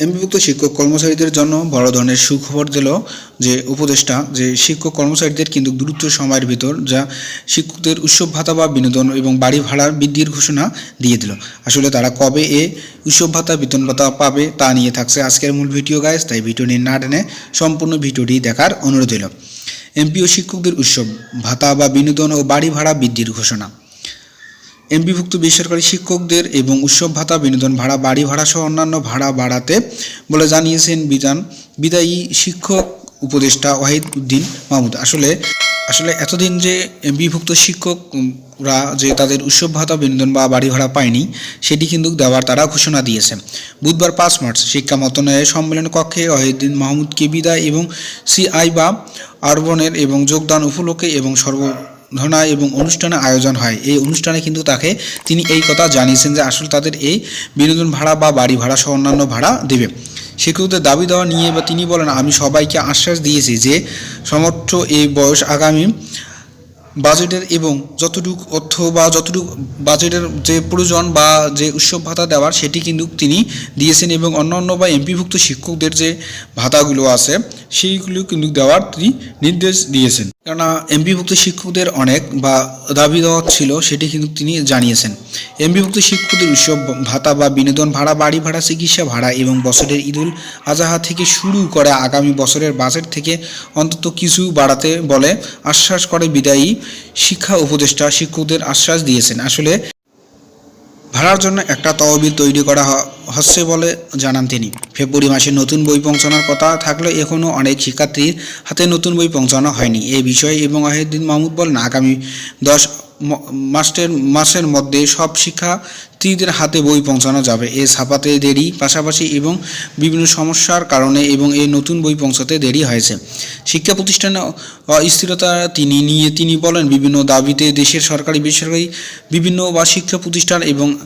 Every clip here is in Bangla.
এমবিভুক্ত শিক্ষক কর্মচারীদের জন্য বড় ধরনের সুখবর দিল যে উপদেষ্টা যে শিক্ষক কর্মচারীদের কিন্তু দ্রুত সময়ের ভিতর যা শিক্ষকদের উৎসব ভাতা বা বিনোদন এবং বাড়ি ভাড়ার বৃদ্ধির ঘোষণা দিয়ে দিল। আসলে তারা কবে এ উৎসব ভাতা, বেতন ভাতা পাবে তা নিয়ে থাকছে আজকের মূল ভিডিও গাইজ তাই ভিডিওটি না টেনে সম্পূর্ণ ভিডিওটি দেখার অনুরোধ দিল এমপিও শিক্ষকদের উৎসব, ভাতা বা বিনোদন ও বাড়ি ভাড়া বৃদ্ধির ঘোষণা। এমপিভুক্ত বেসরকারি শিক্ষকদের এবং উৎসব ভাতা, বিনোদন ভাড়া, বাড়ি ভাড়া সহ অন্যান্য ভাড়া বাড়াতে বলে জানিয়েছেন বিধান বিদায়ী শিক্ষক উপদেষ্টা ওয়াহিদ উদ্দিন মাহমুদ। আসলে আসলে এতদিন যে এমপিভুক্ত শিক্ষকরা যে তাদের উৎসব ভাতা, বিনোদন বা বাড়ি ভাড়া পায়নি, সেটি কিন্তু দেওয়ার তারা ঘোষণা দিয়েছে বুধবার পাঁচ মার্চ শিক্ষা মন্ত্রণালয়ের সম্মেলন কক্ষে ওয়াহিদ্দিন মাহমুদকে বিদায় এবং সিআই বা আরবনের এবং যোগদান উপলক্ষে এবং সর্ব ঘটনা এবং অনুষ্ঠানে আয়োজন হয়। এই অনুষ্ঠানে কিন্তু তাকে তিনি এই কথা জানিয়েছেন যে আসলে তাদের এই বিনোদন ভাড়া বা বাড়ি ভাড়া সহ অন্যান্য ভাড়া দেবে। শিক্ষকদের দাবি দেওয়া নিয়ে বা তিনি বলেন, আমি সবাইকে আশ্বাস দিয়েছি যে সমর্থ এই বয়স আগামী বাজেটের এবং যতটুকু অর্থ বা যতটুকু বাজেটের যে প্রয়োজন বা যে উৎসব ভাতা দেওয়ার সেটি কিন্তু তিনি দিয়েছেন এবং অন্যান্য বা এমপিভুক্ত শিক্ষকদের যে ভাতাগুলো আছে, সেইগুলো কিন্তু দেওয়ার তিনি নির্দেশ দিয়েছেন। কেননা এমপিভুক্ত শিক্ষকদের অনেক বা দাবি দেওয়া ছিল সেটি কিন্তু তিনি জানিয়েছেন। এমপিভুক্ত শিক্ষকদের উৎসব ভাতা বা বিনোদন ভাড়া, বাড়ি ভাড়া, চিকিৎসা ভাড়া এবং বছরের ঈদুল আজহা থেকে শুরু করে আগামী বছরের বাজেট থেকে অন্তত কিছু বাড়াতে বলে আশ্বাস করে বিদায়ী শিক্ষা উপদেষ্টা শিক্ষকদের আশ্বাস দিয়েছেন। আসলে ভাড়ার জন্য একটা তহবিল তৈরি করা হচ্ছে বলে জানান তিনি। ফেব্রুয়ারি মাসে নতুন বই পৌঁছানোর কথা থাকলে এখনও অনেক শিক্ষার্থীর হাতে নতুন বই পৌঁছানো হয়নি। এ বিষয়ে এবং আহিদ্দিন মাহমুদ বলেন, আগামী দশ ম- মাসের মাসের মধ্যে সব শিক্ষার্থীদের হাতে বই পৌঁছানো যাবে। এ ছাপাতে দেরি, পাশাপাশি এবং বিভিন্ন সমস্যার কারণে এবং এই নতুন বই পৌঁছাতে দেরি হয়েছে। শিক্ষা প্রতিষ্ঠানে অস্থিরতা তিনি নিয়ে, তিনি বলেন, বিভিন্ন দাবিতে দেশের সরকারি, বেসরকারি, বিভিন্ন বা শিক্ষা প্রতিষ্ঠান এবং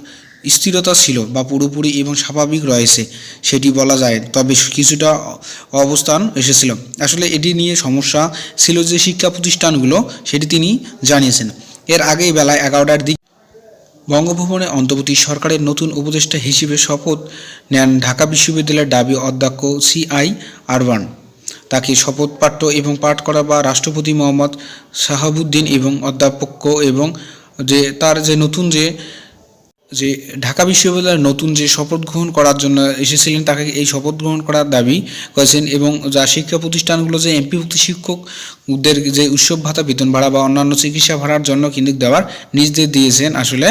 স্থিরতা ছিল বা পুরোপুরি এবং স্বাভাবিক রয়েছে, সেটি বলা যায়। তবে কিছুটা অবস্থান এসেছিল। আসলে এটি নিয়ে সমস্যা ছিল যে শিক্ষা প্রতিষ্ঠানগুলো, সেটি তিনি জানিয়েছেন। এর আগেই বেলা এগারোটার দিকে বঙ্গভবনে অন্তর্বর্তী সরকারের নতুন উপদেষ্টা হিসেবে শপথ নেন ঢাকা বিশ্ববিদ্যালয়ের ডাবি অধ্যক্ষ সিআই আরবান তাকে শপথ পাঠ্য এবং পাঠ করা বা রাষ্ট্রপতি মোহাম্মদ শাহাবুদ্দিন এবং অধ্যাপক এবং যে তার যে নতুন যে যে ঢাকা বিশ্ববিদ্যালয়ের নতুন যে শপথ গ্রহণ করার জন্য এসেছিলেন, তাকে এই শপথ গ্রহণ করার দাবি করেছেন এবং যা শিক্ষা প্রতিষ্ঠানগুলো যে এমপিভুক্ত শিক্ষকদের যে উৎসব ভাতা, বেতন ভাড়া বা অন্যান্য চিকিৎসা ভাড়ার জন্য কিন্তু দেওয়ার নির্দেশ দিয়েছেন। আসলে